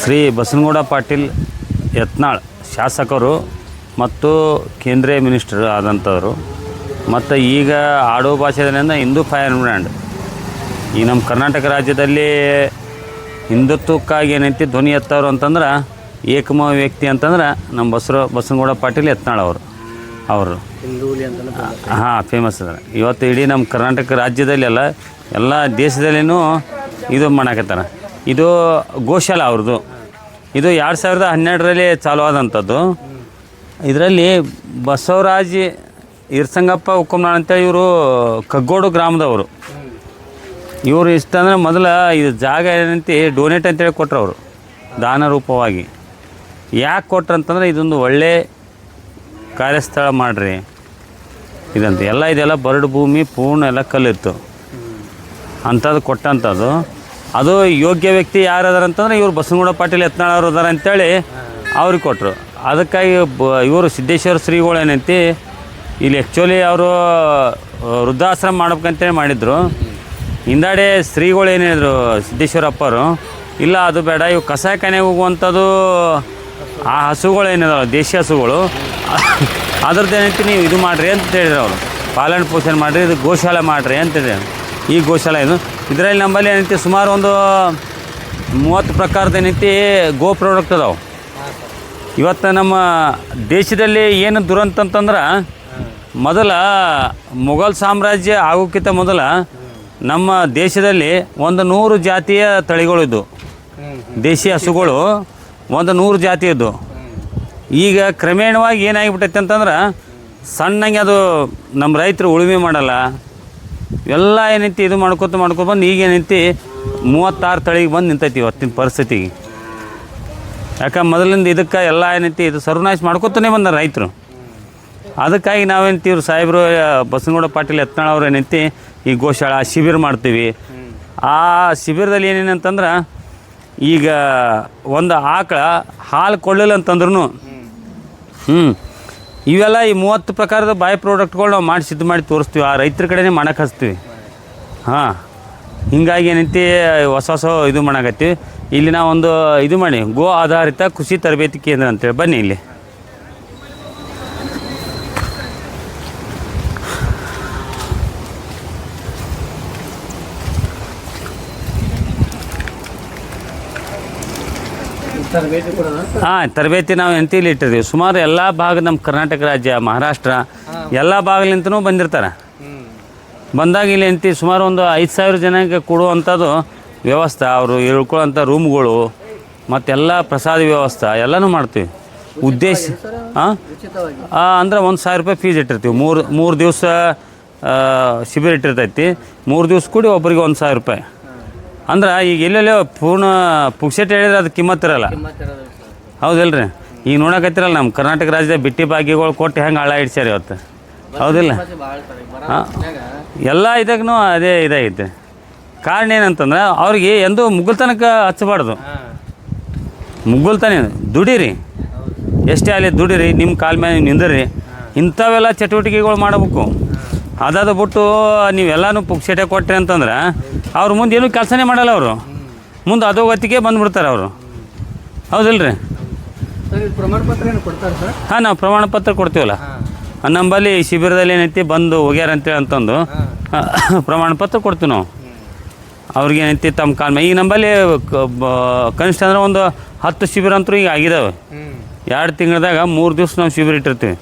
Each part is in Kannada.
ಶ್ರೀ ಬಸನಗೌಡ ಪಾಟೀಲ್ ಯತ್ನಾಳ್ ಶಾಸಕರು ಮತ್ತು ಕೇಂದ್ರೀಯ ಮಿನಿಸ್ಟರ್ ಆದಂಥವರು. ಮತ್ತು ಈಗ ಆಡೋ ಭಾಷೆದಿಂದ ಹಿಂದೂ ಫೈರ್ ಬ್ರ್ಯಾಂಡ್. ಈ ನಮ್ಮ ಕರ್ನಾಟಕ ರಾಜ್ಯದಲ್ಲಿ ಹಿಂದುತ್ವಕ್ಕಾಗಿ ಏನೈತಿ ಧ್ವನಿ ಎತ್ತವರು ಅಂತಂದ್ರೆ ಏಕಮ ವ್ಯಕ್ತಿ ಅಂತಂದ್ರೆ ನಮ್ಮ ಬಸರ ಬಸನಗೌಡ ಪಾಟೀಲ್ ಯತ್ನಾಳ್ ಅವರು. ಅವರು. ಹಾಂ ಫೇಮಸ್ ಅದ ಇವತ್ತು ಇಡೀ ನಮ್ಮ ಕರ್ನಾಟಕ ರಾಜ್ಯದಲ್ಲೆಲ್ಲ ಎಲ್ಲ ದೇಶದಲ್ಲಿನೂ ಇದು ಮಾಡಕತ್ತಾರ. ಇದು ಗೋಶಾಲ ಅವ್ರದ್ದು. ಇದು ಎರಡು ಸಾವಿರದ ಹನ್ನೆರಡರಲ್ಲಿ ಚಾಲು ಆದಂಥದ್ದು ಇದರಲ್ಲಿ ಬಸವರಾಜ್ ಇರ್ಸಂಗಪ್ಪ ಹುಕ್ಕುಮ್ನಾಳ್ ಅಂತೇಳಿ ಇವರು ಕಗ್ಗೋಡು ಗ್ರಾಮದವರು. ಇವರು ಇಷ್ಟ ಅಂದ್ರೆ ಮೊದಲ ಇದು ಜಾಗ ಏನಂತ ಡೊನೇಟ್ ಅಂತೇಳಿ ಕೊಟ್ರು ಅವರು ದಾನ ರೂಪವಾಗಿ. ಯಾಕೆ ಕೊಟ್ರು ಅಂತಂದ್ರೆ ಇದೊಂದು ಒಳ್ಳೆ ಕಾರ್ಯಸ್ಥಳ ಮಾಡಿರಿ. ಇದಂತ ಎಲ್ಲ ಇದೆಲ್ಲ ಬರಡು ಭೂಮಿ ಪೂರ್ಣ ಎಲ್ಲ ಕಲ್ಲಿತ್ತು. ಅಂಥದ್ದು ಕೊಟ್ಟಂಥದ್ದು. ಅದು ಯೋಗ್ಯ ವ್ಯಕ್ತಿ ಯಾರು ಅಂತಂದ್ರೆ ಇವರು ಬಸನಗೌಡ ಪಾಟೀಲ್ ಅವ್ರು ಅದಾರ ಅಂತೇಳಿ ಅವ್ರಿಗೆ ಕೊಟ್ಟರು ಅದಕ್ಕಾಗಿ ಇವರು ಸಿದ್ದೇಶ್ವರ ಶ್ರೀಗಳು ಏನೈತಿ ಇಲ್ಲಿ ಆ್ಯಕ್ಚುಲಿ ಅವರು ವೃದ್ಧಾಶ್ರಮ ಮಾಡ್ಬೇಕಂತೇಳಿ ಮಾಡಿದರು. ಹಿಂದಾಡೆ ಶ್ರೀಗಳು ಏನು ಹೇಳಿದ್ರು ಸಿದ್ದೇಶ್ವರಪ್ಪರು, ಇಲ್ಲ ಅದು ಬೇಡ, ಇವು ಕಸಾಯಖಾನೆಗೆ ಹೋಗುವಂಥದ್ದು ಆ ಹಸುಗಳು ಏನಿದಾವೆ ದೇಶಿ ಹಸುಗಳು. ಅದ್ರದ್ದು ಏನೈತಿ ನೀವು ಇದು ಮಾಡಿರಿ ಅಂತ ಹೇಳಿದ್ರು ಅವರು. ಪಾಲನೆ ಪೋಷಣೆ ಮಾಡಿರಿ, ಇದು ಗೋಶಾಲೆ ಮಾಡಿರಿ ಅಂತ ಹೇಳಿದ್ರು. ಈ ಗೋಶಾಲೆ ಇದು ಇದರಲ್ಲಿ ನಂಬಲ್ಲಿ ಏನೈತಿ, ಸುಮಾರು ಒಂದು ಮೂವತ್ತು ಪ್ರಕಾರದ ಏನೈತಿ ಗೋ ಪ್ರಾಡಕ್ಟ್ ಅದಾವೆ. ಇವತ್ತು ನಮ್ಮ ದೇಶದಲ್ಲಿ ಏನು ದುರಂತ ಅಂತಂದ್ರೆ, ಮೊದಲ ಮೊಘಲ್ ಸಾಮ್ರಾಜ್ಯ ಆಗೋಕ್ಕಿಂತ ಮೊದಲ ನಮ್ಮ ದೇಶದಲ್ಲಿ ಒಂದು ನೂರು ಜಾತಿಯ ತಳಿಗಳಿದ್ದು ದೇಶಿ ಹಸುಗಳು ಒಂದು ನೂರು ಜಾತಿ ಇದ್ದು ಈಗ ಕ್ರಮೇಣವಾಗಿ ಏನಾಗಿಬಿಟ್ಟೈತೆ ಅಂತಂದ್ರೆ, ಸಣ್ಣಗೆ ಅದು ನಮ್ಮ ರೈತರು ಉಳುಮೆ ಮಾಡಲ್ಲ ಎಲ್ಲ ಏನೈತಿ ಇದು ಮಾಡ್ಕೊತ ಮಾಡ್ಕೊ ಬಂದು ಈಗ ಏನೈತಿ ಮೂವತ್ತಾರು ತಳಿಗೆ ಬಂದು ನಿಂತೈತಿ ಇವತ್ತಿನ ಪರಿಸ್ಥಿತಿಗೆ. ಯಾಕೆ ಮೊದಲಿಂದ ಇದಕ್ಕೆ ಎಲ್ಲ ಏನೈತಿ ಇದು ಸರ್ವನಾಶ ಮಾಡ್ಕೊತಾನೆ ಬಂದ ರೈತರು. ಅದಕ್ಕಾಗಿ ನಾವೇಂತಿ ಇವ್ರು ಸಾಹೇಬರು ಬಸನಗೌಡ ಪಾಟೀಲ್ ಯತ್ನಾಳ್ ಅವ್ರು ಏನೈತಿ ಈ ಗೋಶಾಳ ಶಿಬಿರ ಮಾಡ್ತೀವಿ. ಆ ಶಿಬಿರದಲ್ಲಿ ಏನೇನಂತಂದ್ರೆ ಈಗ ಒಂದು ಆಕಳ ಹಾಲು ಕೊಡಲಿಲ್ಲ ಅಂತಂದ್ರೂ ಹ್ಞೂ ಇವೆಲ್ಲ ಈ ಮೂವತ್ತು ಪ್ರಕಾರದ ಬಾಯ್ ಪ್ರಾಡಕ್ಟ್ಗಳು ನಾವು ಮಾಡಿ ಸಿದ್ಧ ಮಾಡಿ ತೋರಿಸ್ತೀವಿ. ಆ ರೈತರ ಕಡೆನೇ ಮಾಡಕ್ಕೆ ಹಚ್ತೀವಿ. ಹಾಂ. ಹೀಗಾಗಿ ಏನೈತಿ, ಹೊಸ ಹೊಸ ಇದು ಮಾಡಕತ್ತೀವಿ. ಇಲ್ಲಿ ನಾವೊಂದು ಇದು ಮಾಡಿ, ಗೋ ಆಧಾರಿತ ಕೃಷಿ ತರಬೇತಿ ಕೇಂದ್ರ ಅಂತೇಳಿ. ಬನ್ನಿ ಇಲ್ಲಿ. ಹಾಂ ತರಬೇತಿ ನಾವು ಎಂತಿಲಿ ಇಟ್ಟಿರ್ತೀವಿ. ಸುಮಾರು ಎಲ್ಲ ಭಾಗ ನಮ್ಮ ಕರ್ನಾಟಕ ರಾಜ್ಯ ಮಹಾರಾಷ್ಟ್ರ ಎಲ್ಲ ಭಾಗಲಿಂತನೂ ಬಂದಿರ್ತಾರೆ. ಬಂದಾಗ ಇಲ್ಲಿ ಎಂತಿ ಸುಮಾರು ಒಂದು ಐದು ಸಾವಿರ ಜನಕ್ಕೆ ಕೊಡುವಂಥದ್ದು ವ್ಯವಸ್ಥೆ. ಅವರು ಇಳ್ಕೊಳ್ಳೋಂಥ ರೂಮ್ಗಳು ಮತ್ತೆಲ್ಲ ಪ್ರಸಾದ ವ್ಯವಸ್ಥೆ ಎಲ್ಲನೂ ಮಾಡ್ತೀವಿ. ಉದ್ದೇಶ ಹಾಂ ಅಂದ್ರೆ ಒಂದು ಸಾವಿರ ರೂಪಾಯಿ ಫೀಸ್ ಇಟ್ಟಿರ್ತೀವಿ. ಮೂರು ಮೂರು ದಿವಸ ಶಿಬಿರ ಇಟ್ಟಿರ್ತೈತಿ. ಮೂರು ದಿವಸ ಕೂಡಿ ಒಬ್ಬರಿಗೆ ಒಂದು ಸಾವಿರ ರೂಪಾಯಿ. ಅಂದ್ರೆ ಈಗ ಎಲ್ಲೆಲ್ಲೋ ಪೂರ್ಣ ಪುಕ್ಸೆಟ್ ಹೇಳಿದ್ರೆ ಅದು ಕಿಮ್ಮತ್ತಿರಲ್ಲ ಹೌದಿಲ್ರಿ ಈಗ ನೋಡಕತ್ತಿರಲ್ಲ ನಮ್ಮ ಕರ್ನಾಟಕ ರಾಜ್ಯದ ಬಿಟ್ಟಿ ಬಾಗಿಗಳು ಕೊಟ್ಟು ಹೆಂಗೆ ಹಳ ಇಡ್ಸ್ಯಾರ ಇವತ್ತು. ಹೌದಿಲ್ಲ? ಹಾಂ. ಎಲ್ಲ ಇದಕ್ಕೂ ಅದೇ ಇದಾಗೈತೆ. ಕಾರಣ ಏನಂತಂದ್ರೆ ಅವ್ರಿಗೆ ಎಂದೂ ಮುಗುಲ್ತನಕ ಹಚ್ಚಬಾರ್ದು. ಹಾಂ ದುಡಿರಿ. ಎಷ್ಟೇ ಅಲ್ಲಿ ದುಡೀರಿ, ನಿಮ್ಮ ಕಾಲ ಮೇಲೆ ನಿಂದಿರಿ. ಇಂಥವೆಲ್ಲ ಚಟುವಟಿಕೆಗಳು ಮಾಡಬೇಕು. ಅದಾದ ಬಿಟ್ಟು ನೀವೆಲ್ಲನೂ ಪುಕ್ಸೆಟೆ ಕೊಟ್ರಿ ಅಂತಂದ್ರೆ ಅವ್ರು ಮುಂದೆ ಏನೂ ಕೆಲಸನೇ ಮಾಡಲ್ಲ ಅವರು. ಮುಂದೆ ಅಧೋಗತಿಗೆ ಬಂದ್ಬಿಡ್ತಾರೆ ಅವರು. ಹೌದಿಲ್ರಿ? ರೀ ಹಾಂ ನಾವು ಪ್ರಮಾಣ ಪತ್ರ ಕೊಡ್ತೀವಲ್ಲ. ನಂಬಲ್ಲಿ ಶಿಬಿರದಲ್ಲಿ ಏನೈತಿ ಬಂದು ಹೋಗ್ಯಾರ ಅಂತೇಳಿ ಅಂತಂದು ಪ್ರಮಾಣ ಪತ್ರ ಕೊಡ್ತೀವಿ ನಾವು. ಅವ್ರಿಗೆ ಏನೈತಿ ತಮ್ಮ ಕಾಲ ಈಗ ನಂಬಲ್ಲಿ ಕನಿಷ್ಠ ಅಂದ್ರೆ ಒಂದು ಹತ್ತು ಶಿಬಿರ ಅಂತೂ ಈಗ ಆಗಿದಾವೆ. ಎರಡು ತಿಂಗಳದಾಗ ಮೂರು ದಿವ್ಸ ನಾವು ಶಿಬಿರ ಇಟ್ಟಿರ್ತೀವಿ.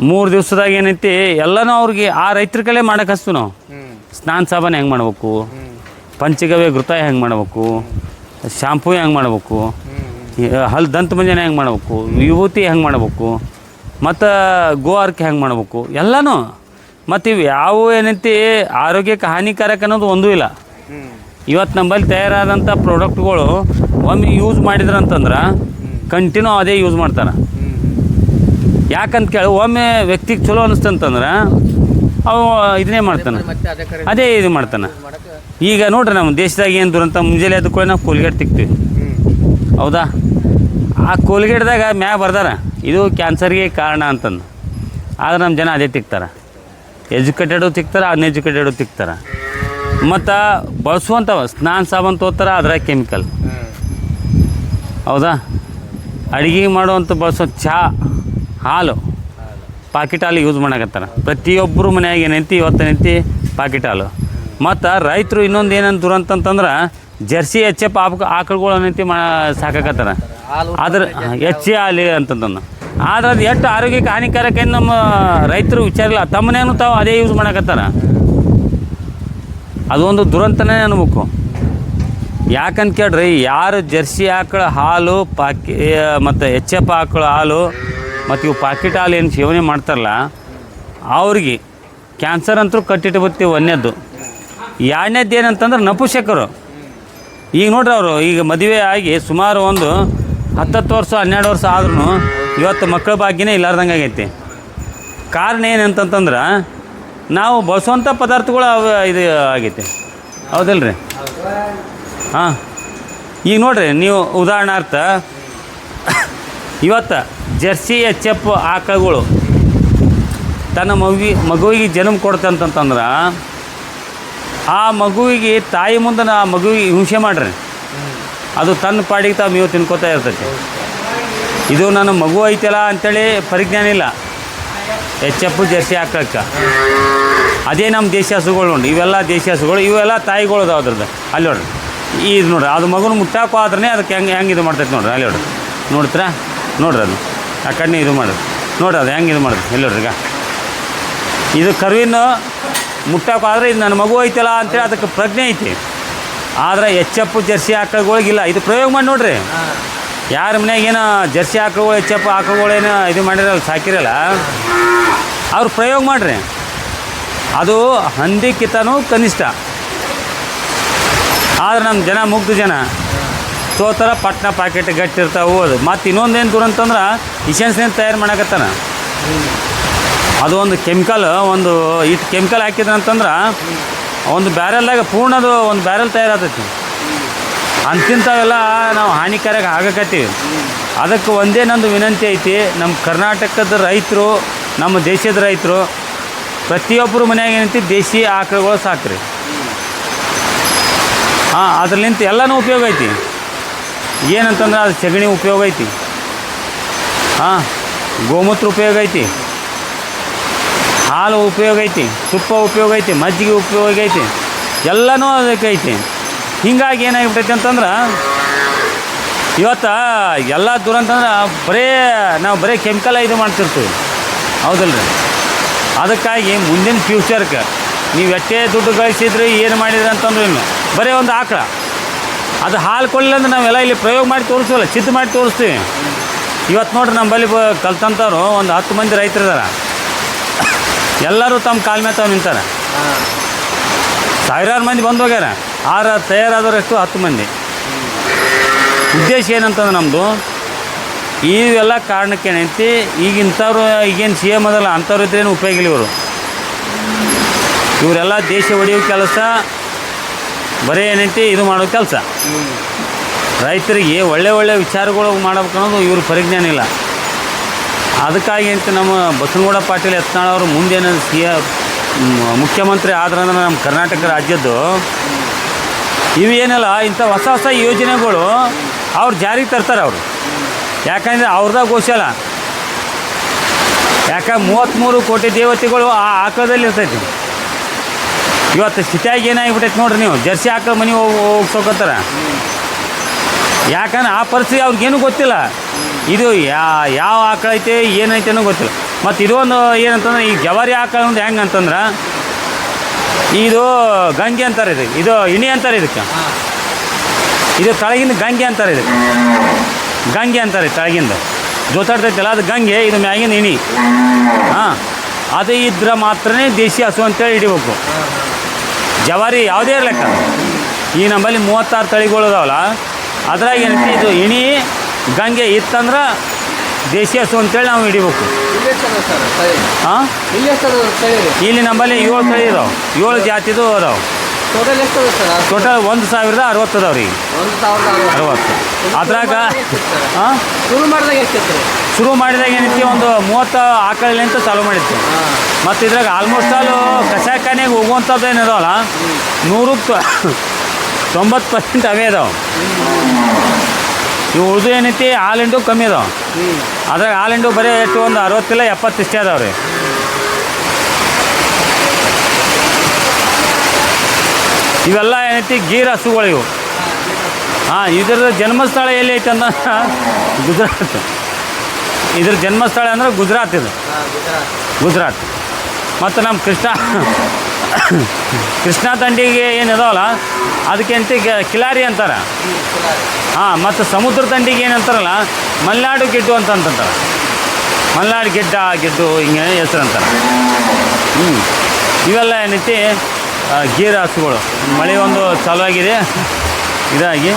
ಮೂರು ದಿವಸದಾಗ ಏನೈತಿ ಎಲ್ಲನೂ ಅವ್ರಿಗೆ ಆ ರೈತರ ಕಲೆ ಮಾಡಕ್ಕೆ ಹಸ್ತು ನಾವು. ಸ್ನಾನ ಸಾಬಾನು ಹೆಂಗೆ ಮಾಡ್ಬೇಕು? ಪಂಚಗವ್ಯ ಘೃತ ಹೆಂಗೆ ಮಾಡ್ಬೇಕು? ಶಾಂಪೂ ಹೆಂಗೆ ಮಾಡ್ಬೇಕು? ಹಲ್ ದಂತ ಮಂಜನ ಹೆಂಗೆ ಮಾಡ್ಬೇಕು? ವಿಭೂತಿ ಹೆಂಗೆ ಮಾಡ್ಬೇಕು? ಮತ್ತು ಗೋ ಅರ್ಕೆ ಹೆಂಗೆ ಮಾಡ್ಬೇಕು? ಎಲ್ಲನೂ. ಮತ್ತು ಇವು ಯಾವ ಏನೈತಿ ಆರೋಗ್ಯಕ್ಕೆ ಹಾನಿಕಾರಕ ಅನ್ನೋದು ಒಂದೂ ಇಲ್ಲ. ಇವತ್ತು ನಂಬಲ್ಲಿ ತಯಾರಾದಂಥ ಪ್ರಾಡಕ್ಟ್ಗಳು ಒಮ್ಮೆ ಯೂಸ್ ಮಾಡಿದ್ರಂತಂದ್ರೆ ಕಂಟಿನ್ಯೂ ಅದೇ ಯೂಸ್ ಮಾಡ್ತಾರೆ. ಯಾಕಂತ ಕೇಳಿ ಒಮ್ಮೆ ವ್ಯಕ್ತಿಗೆ ಚಲೋ ಅನಿಸ್ತಂತಂದ್ರೆ ಅವು ಇದನ್ನೇ ಮಾಡ್ತಾನೆ. ಅದೇ ಇದು ಮಾಡ್ತಾನೆ. ಈಗ ನೋಡ್ರಿ ನಮ್ಮ ದೇಶದಾಗ ಏನು ದುರಂತ ಮುಂಜಾನೆ ಅದಕ್ಕೆ ನಾವು ಕೋಲ್ಗೇಟ್ ತಿಕ್ತೀವಿ. ಹೌದಾ? ಆ ಕೋಲ್ಗೇಟ್ದಾಗ ಮ್ಯಾಗ ಬರ್ದಾರ. ಇದು ಕ್ಯಾನ್ಸರ್ಗೆ ಕಾರಣ ಅಂತಂದು. ಆದ್ರೆ ನಮ್ಮ ಜನ ಅದೇ ತಿಕ್ತಾರೆ. Educated ತಿಕ್ತಾರೆ uneducated ತಿಕ್ತಾರೆ. ಮತ್ತು ಬಳಸುವಂಥವು ಸ್ನಾನ ಸಾಬನ್ ತೋತಾರ ಅದ್ರಾಗ ಕೆಮಿಕಲ್. ಹೌದಾ? ಅಡುಗೆ ಮಾಡುವಂಥ ಬಳಸೋ ಚಹಾ ಹಾಲು. ಪಾಕಿಟ್ ಹಾಲು ಯೂಸ್ ಮಾಡಕತ್ತಾರ. ಪ್ರತಿಯೊಬ್ಬರು ಮನ್ಯಾಗ ಏನೈತಿ ಇವತ್ತು ಏನೈತಿ ಪಾಕಿಟ್ ಹಾಲು. ಮತ್ತು ರೈತರು ಇನ್ನೊಂದು ಏನಂತ ದುರಂತಂತಂದ್ರೆ ಜರ್ಸಿ ಎಚ್ ಎಫ್ ಆಕ ಆಕಳುಗಳು ಏನೈತಿ ಮಾ ಸಾಕಾಕತ್ತಾರ. ಆದ್ರೆ ಅದ್ರ ಹೆಚ್ಚಿ ಹಾಲಿ ಆದ್ರೆ ಅದು ಎಷ್ಟು ಆರೋಗ್ಯಕ್ಕೆ ಹಾನಿಕಾರಕ ಏನು ನಮ್ಮ ರೈತರು ವಿಚಾರ ಇಲ್ಲ ತಮ್ಮನೇನು ತಾವು ಅದೇ ಯೂಸ್ ಮಾಡಕತ್ತಾರ. ಅದೊಂದು ದುರಂತನೇ ಅನ್ಬೇಕು. ಯಾಕಂತ ಕೇಳ್ರಿ ಯಾರು ಜರ್ಸಿ ಆಕಳ ಹಾಲು ಪಾಕಿ ಮತ್ತು ಎಚ್ ಎಫ್ ಆಕಳ ಹಾಲು ಮತ್ತು ಇವು ಪಾಕಿಟ್ ಹಾಲು ಏನು ಸೇವನೆ ಮಾಡ್ತಾರಲ್ಲ, ಅವ್ರಿಗೆ ಕ್ಯಾನ್ಸರ್ ಅಂತೂ ಕಟ್ಟಿಟ್ಟು ಬರ್ತೀವಿ ಎರಡನೇದ್ದು ಏನಂತಂದ್ರೆ ನಪುಷಕರು ಈಗ ನೋಡ್ರಿ ಅವರು, ಈಗ ಮದುವೆ ಆಗಿ ಸುಮಾರು ಒಂದು ಹತ್ತತ್ತು ವರ್ಷ, ಹನ್ನೆರಡು ವರ್ಷ ಆದ್ರೂ ಇವತ್ತು ಮಕ್ಕಳ ಭಾಗ್ಯನೇ ಇಲ್ಲಾರ್ದಂಗೆ ಆಗೈತಿ. ಕಾರಣ ಏನಂತಂತಂದ್ರೆ, ನಾವು ಬಳಸುವಂಥ ಪದಾರ್ಥಗಳು ಅವ ಇದು ಆಗೈತಿ. ಹೌದಲ್ರಿ? ಹಾಂ. ಈಗ ನೋಡ್ರಿ, ನೀವು ಉದಾಹರಣಾರ್ಥ ಇವತ್ತು ಜರ್ಸಿ ಎಚ್ ಎಫ್ ಆಕಳುಗಳು ತನ್ನ ಮಗುವಿ ಮಗುವಿಗೆ ಜನ್ಮ ಕೊಡ್ತಂತಂತಂದ್ರೆ ಆ ಮಗುವಿಗೆ ತಾಯಿ ಮುಂದೆ ಆ ಮಗುವಿಗೆ ಹಿಂಸೆ ಮಾಡ್ರಿ. ಅದು ತನ್ನ ಪಾಡಿಗೆ ತಾವು ಮೇವು ತಿನ್ಕೋತಾ ಇರ್ತೈತಿ. ಇದು ನನ್ನ ಮಗು ಐತಲ್ಲ ಅಂತೇಳಿ ಪರಿಜ್ಞಾನ ಇಲ್ಲ. ಎಚ್ ಎಫ್ ಜರ್ಸಿ ಹಾಕಕ್ಕೆ. ಅದೇ ನಮ್ಮ ದೇಶಿ ಹಸುಗಳು ನೋಡಿ, ಇವೆಲ್ಲ ದೇಶಿ ಹಸುಗಳು ಇವೆಲ್ಲ ತಾಯಿಗಳು ಅದಾವ ಅದ್ರದ್ದು. ಅಲ್ಲಿ ನೋಡ್ರಿ. ಇದು ನೋಡ್ರಿ, ಅದು ಮಗುನ ಮುಟ್ಟಾಕೋ ಆದ್ರೆ ಅದಕ್ಕೆ ಹೆಂಗೆ ಹೆಂಗೆ ಇದು ಮಾಡ್ತೈತೆ ನೋಡ್ರಿ, ಅಲ್ಲಿ ನೋಡ್ರಿ. ನೋಡ್ತೀರಾ? ನೋಡ್ರಿ ಅದು. ಆ ಕಣ್ಣು ಇದು ಮಾಡೋದು. ನೋಡ್ರಿ ಅದು ಹೆಂಗೆ ಇದು ಮಾಡೋದು. ಎಲ್ಲಿ ನೋಡ್ರಿ ಈಗ. ಇದು ಕರುವಿನ ಮುಟ್ಟಕ್ಕಾದ್ರೆ ಇದು ನನ್ನ ಮಗು ಐತಲ್ಲ ಅಂತೇಳಿ ಅದಕ್ಕೆ ಪ್ರಜ್ಞೆ ಐತಿ. ಆದರೆ ಎಫ್ ಜರ್ಸಿ ಆಕಳುಗಳಿಗಿಲ್ಲ ಇದು ಪ್ರಯೋಗ ಮಾಡಿ ನೋಡ್ರಿ. ಯಾರ ಮನ್ಯಾಗ ಏನೋ ಜರ್ಸಿ ಆಕಳುಗಳು ಎಚ್ ಎಫ್ ಇದು ಮಾಡಿರಲ್ಲ ಸಾಕಿರಲ್ಲ, ಅವ್ರು ಪ್ರಯೋಗ ಮಾಡಿರಿ. ಅದು ಹಂದಿಕ್ಕಿಂತನೂ ಕನಿಷ್ಠ. ಆದರೆ ನಮ್ಮ ಜನ ಮುಗ್ಧ ಜನ ಸೋತರ ಪಟ್ನ ಪ್ಯಾಕೆಟ್ ಗಟ್ಟಿ ಇರ್ತಾವೆ ಅದು. ಮತ್ತು ಇನ್ನೊಂದೇನು ದುರಂತಂದ್ರೆ ಇಶನ್ಸ್ನೇನು ತಯಾರು ಮಾಡಕತ್ತಾನ? ಅದು ಒಂದು ಕೆಮಿಕಲ್ ಒಂದು ಇಟ್ಟು ಕೆಮಿಕಲ್ ಹಾಕಿದ್ರಂತಂದ್ರೆ ಒಂದು ಬ್ಯಾರಲ್ದಾಗ ಪೂರ್ಣದು ಒಂದು ಬ್ಯಾರಲ್ ತಯಾರಾಗ್ತೈತಿ ಅಂತಿಂಥವೆಲ್ಲ ನಾವು ಹಾನಿಕಾರಕ ಆಗಕತ್ತೀವಿ. ಅದಕ್ಕೆ ಒಂದೇ ನಂದು ವಿನಂತಿ ಐತಿ ನಮ್ಮ ಕರ್ನಾಟಕದ ರೈತರು, ನಮ್ಮ ದೇಶದ ರೈತರು ಪ್ರತಿಯೊಬ್ಬರು ಮನೆಯಾಗ ಏನೈತಿ, ದೇಶಿ ಆಕಳುಗಳು ಸಾಕ್ರಿ. ಹಾಂ, ಅದ್ರಲಿಂತ ಎಲ್ಲನೂ ಉಪಯೋಗ ಐತಿ. ಏನಂತಂದ್ರೆ ಅದು ಸಗಣಿ ಉಪಯೋಗ ಐತಿ. ಹಾಂ, ಗೋಮೂತ್ರ ಉಪಯೋಗ ಐತಿ. ಹಾಲು ಉಪಯೋಗ ಐತಿ, ತುಪ್ಪ ಉಪಯೋಗ ಐತಿ, ಮಜ್ಜಿಗೆ ಉಪಯೋಗ ಐತಿ, ಎಲ್ಲನೂ ಅದಕ್ಕೆ ಐತಿ. ಹಿಂಗಾಗಿ ಏನಾಗಿಬಿಟ್ಟೈತಿ ಅಂತಂದ್ರೆ, ಇವತ್ತು ಎಲ್ಲ ದುರಂತಂದ್ರೆ ಬರೇ ನಾವು ಬರೀ ಕೆಮಿಕಲ್ ಇದು ಮಾಡ್ತಿರ್ತೀವಿ. ಹೌದಲ್ರಿ? ಅದಕ್ಕಾಗಿ ಮುಂದಿನ ಫ್ಯೂಚರ್ಗೆ ನೀವು ಎಷ್ಟೇ ದುಡ್ಡು ಗಳಿಸಿದ್ರಿ ಏನು ಮಾಡಿದ್ರಿ ಅಂತಂದ್ರೆ ಬರೀ ಒಂದು ಆಕಳ. ಅದು ಹಾಲು ಕೊಡಲಿಲ್ಲ ಅಂದ್ರೆ ನಾವೆಲ್ಲ ಇಲ್ಲಿ ಪ್ರಯೋಗ ಮಾಡಿ ತೋರಿಸೋಲ್ಲ ಚಿತ್ತು ಮಾಡಿ ತೋರಿಸ್ತೀವಿ. ಇವತ್ತು ನೋಡ್ರಿ ನಮ್ಮಲ್ಲಿ ಕಲ್ತಂಥವ್ರು ಒಂದು ಹತ್ತು ಮಂದಿ ರೈತರು ಇದಾರೆ ಎಲ್ಲರೂ ತಮ್ಮ ಕಾಲ ಮೇಲೆ ನಿಂತಾರೆ. ಸಾವಿರಾರು ಮಂದಿ ಬಂದು ಹೋಗ್ಯಾರ. ಆರ ತಯಾರಾದವ್ರು ಎಷ್ಟು ಹತ್ತು ಮಂದಿ. ಉದ್ದೇಶ ಏನಂತಂದ್ರೆ ನಮ್ಮದು ಇವೆಲ್ಲ ಕಾರಣಕ್ಕೆ ಏನೈತಿ ಈಗ ಇಂಥವ್ರು ಈಗೇನು ಸಿ ಎಂ ಅದಲ್ಲ, ಅಂಥವ್ರು ಇದ್ರೇನು ಉಪಯೋಗ ಇವರು. ಇವರೆಲ್ಲ ದೇಶ ಒಡೆಯುವ ಕೆಲಸ ಬರೀ ಏನೈತಿ, ಇದು ಮಾಡೋ ಕೆಲಸ. ರೈತರಿಗೆ ಒಳ್ಳೆ ಒಳ್ಳೆ ವಿಚಾರಗಳು ಮಾಡ್ಬೇಕು ಅನ್ನೋದು ಇವ್ರ ಪರಿಜ್ಞಾನ ಇಲ್ಲ. ಅದಕ್ಕಾಗಿ ಅಂತ ನಮ್ಮ ಬಸನಗೌಡ ಪಾಟೀಲ್ ಯತ್ನಾಳ್ ಅವರು ಮುಂದೇನು ಸಿ ಮುಖ್ಯಮಂತ್ರಿ ಆದ್ರಂದ್ರೆ ನಮ್ಮ ಕರ್ನಾಟಕ ರಾಜ್ಯದ್ದು ಇವೇನಲ್ಲ ಇಂಥ ಹೊಸ ಹೊಸ ಯೋಜನೆಗಳು ಅವ್ರು ಜಾರಿಗೆ ತರ್ತಾರೆ ಅವರು. ಯಾಕಂದರೆ ಅವ್ರದಾಗ ಗೋಶಾಲ ಯಾಕೆ ಮೂವತ್ತ್ಮೂರು ಕೋಟಿ ದೇವತೆಗಳು ಆ ಆಕಳದಲ್ಲಿ ಇರ್ತೈತಿ ಇವತ್ತು ಸಿಟಿಯಾಗಿ ಏನಾಗಿಬಿಟ್ಟೈತೆ ನೋಡ್ರಿ ನೀವು. ಜರ್ಸಿ ಹಾಕೋ ಮನೆ ಹೋಗಿ ಹೋಗ್ಸೋಕತ್ತಾರ. ಯಾಕಂದ್ರೆ ಆ ಪರಿಸ್ಥಿತಿ ಅವ್ರಿಗೇನು ಗೊತ್ತಿಲ್ಲ. ಇದು ಯಾ ಯಾವ ಆಕಳ ಐತೆ ಏನೈತೆ ಅನ್ನೋ ಗೊತ್ತಿಲ್ಲ. ಮತ್ತು ಇದೊಂದು ಏನಂತಂದ್ರೆ ಈ ಜವಾರಿ ಆಕಳ ಒಂದು ಹೆಂಗೆ ಅಂತಂದ್ರೆ ಇದು ಗಂಗೆ ಅಂತಾರೆ ಇದು. ಇದು ಇಣಿ ಅಂತಾರೆ ಇದಕ್ಕೆ. ಇದು ತಳಗಿಂದ ಗಂಗೆ ಅಂತಾರೆ ಇದಕ್ಕೆ. ಗಂಗೆ ಅಂತಾರೆ ತಳಗಿಂದ. ಜೋತಾಡ್ತೈತಲ್ಲ ಅದು ಗಂಗೆ ಇದು ಮ್ಯಾಗಿಂದ ಇಣಿ. ಹಾಂ. ಅದು ಇದ್ರೆ ಮಾತ್ರನೇ ದೇಶಿ ಹಸು ಅಂತೇಳಿ ಹಿಡಿಬೇಕು. ಜವಾರಿ ಯಾವುದೇ ಇರಲಿಕ್ಕ ಈ ನಮ್ಮಲ್ಲಿ ಮೂವತ್ತಾರು ತಳಿಗಳು ಅದಾವಲ್ಲ ಅದ್ರಾಗ ಏನೈತಿ ಇದು ಇಣಿ ಗಂಗೆ ಇತ್ತಂದ್ರೆ ದೇಶಿ ಹಸು ಅಂತೇಳಿ ನಾವು ಹಿಡಿಬೇಕು. ಹಾಂ ಇಲ್ಲಿ ನಮ್ಮಲ್ಲಿ ಏಳು ತಳಿ ಇದಾವೆ. ಏಳು ಜಾತಿದು ಅದಾವೆ. ಟೋಟಲ್ ಒಂದು ಸಾವಿರದ ಅರವತ್ತು ಅದಾವೆ ರೀ. ಅರವತ್ತು. ಅದ್ರಾಗ ಹಾಂ ಶುರು ಮಾಡಿದಾಗ ಎಷ್ಟಿತ್ತು ಶುರು ಮಾಡಿದಾಗ ಏನೈತಿ ಒಂದು ಮೂವತ್ತು ಆಕಳಿಂತ ಚಾಲು ಮಾಡಿತ್ತು. ಮತ್ತು ಇದ್ರಾಗ ಆಲ್ಮೋಸ್ಟ್ ಆಲು ಕಸಾಯಖಾನೆಗೆ ಹೋಗುವಂಥದ್ದು ಏನಿದಾವಲ್ಲ ನೂರಕ್ಕೆ ತೊಂಬತ್ತು ಪರ್ಸೆಂಟ್ ಅವೇ ಇದಾವೆ. ಇವು ಉಳಿದು ಏನೈತಿ ಹಾಲಿಂಡು ಕಮ್ಮಿ ಇದಾವೆ. ಅದ್ರಾಗ ಅದ್ರಾಗ ಇಂಡು ಬರೀ ಎಷ್ಟು ಒಂದು ಅರವತ್ತಿಲ್ಲ ಎಪ್ಪತ್ತು ಇಷ್ಟೇ ಅದಾವೆ ರೀ. ಇವೆಲ್ಲ ಏನೈತಿ ಗೀರ್ ಹಸುಗಳು ಇವು. ಹಾಂ ಇದರ ಜನ್ಮಸ್ಥಳ ಎಲ್ಲಿ ಐತೆ ಅಂದ ಗುಜರಾತ್. ಇದ್ರ ಜನ್ಮಸ್ಥಳ ಅಂದ್ರೆ ಗುಜರಾತ್ ಇದು. ಗುಜರಾತ್. ಮತ್ತು ನಮ್ಮ ಕೃಷ್ಣ ಕೃಷ್ಣ ತಂಡಿಗೆ ಏನು ಇದಾವಲ್ಲ ಅದಕ್ಕೆ ಅಂತ ಕಿಲಾರಿ ಅಂತಾರೆ. ಹಾಂ ಮತ್ತು ಸಮುದ್ರ ತಂಡಿಗೆ ಏನು ಅಂತಾರಲ್ಲ ಮಲೆನಾಡು ಗೆಡ್ಡು ಅಂತ ಅಂತಾರೆ ಮಲೆನಾಡು ಗೆಡ್ಡ ಗೆಡ್ಡು ಹಿಂಗೆ ಹೆಸ್ರು ಅಂತಾರೆ ಹ್ಞೂ ಇವೆಲ್ಲ ಏನೈತಿ ಗೀರ ಹಸುಗಳು ಮಳೆ ಒಂದು ಚಾಲು ಆಗಿದೆ ಇದಾಗಿ.